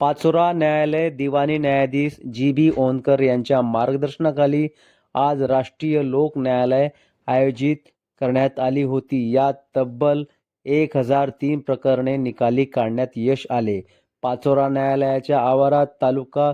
पाचोरा न्यायालय दिवाणी न्यायाधीश जी बी ओनकर यांच्या मार्गदर्शनाखाली आज राष्ट्रीय लोक न्यायालय आयोजित करण्यात आली होती. यात तब्बल एक हजार तीन प्रकरणे निकाली काढण्यात यश आले. पाचोरा न्यायालयाच्या आवारात तालुका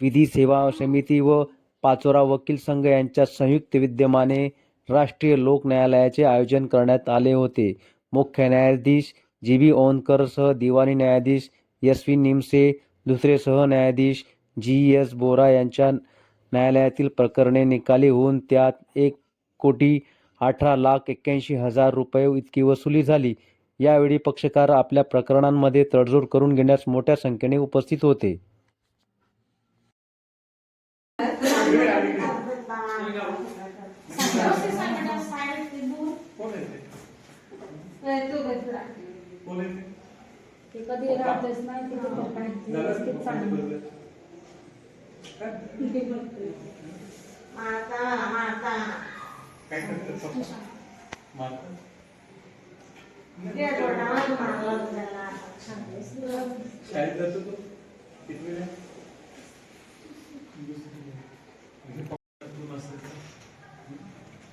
विधी सेवा समिती व पाचोरा वकील संघ यांच्या संयुक्त विद्यमाने राष्ट्रीय लोक न्यायालयाचे आयोजन करण्यात आले होते. मुख्य न्यायाधीश जी बी ओनकरसह दिवाणी न्यायाधीश एस व्ही निमसे दुसरे सहन्यायाधीश जी एस बोरा यांच्या न्यायालयातील प्रकरणे निकाली होऊन त्यात एक कोटी अठरा लाख एक्क्याऐंशी हजार रुपये इतकी वसुली झाली. यावेळी पक्षकार आपल्या प्रकरणांमध्ये तडजोड करून घेण्यास मोठ्या संख्येने उपस्थित होते. ते कधी राहतच नाही तिथे काही व्यवस्थित चांगलं? शाळेत जातो तो?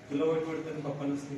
तुला वाईट वाटतं पप्पा नसले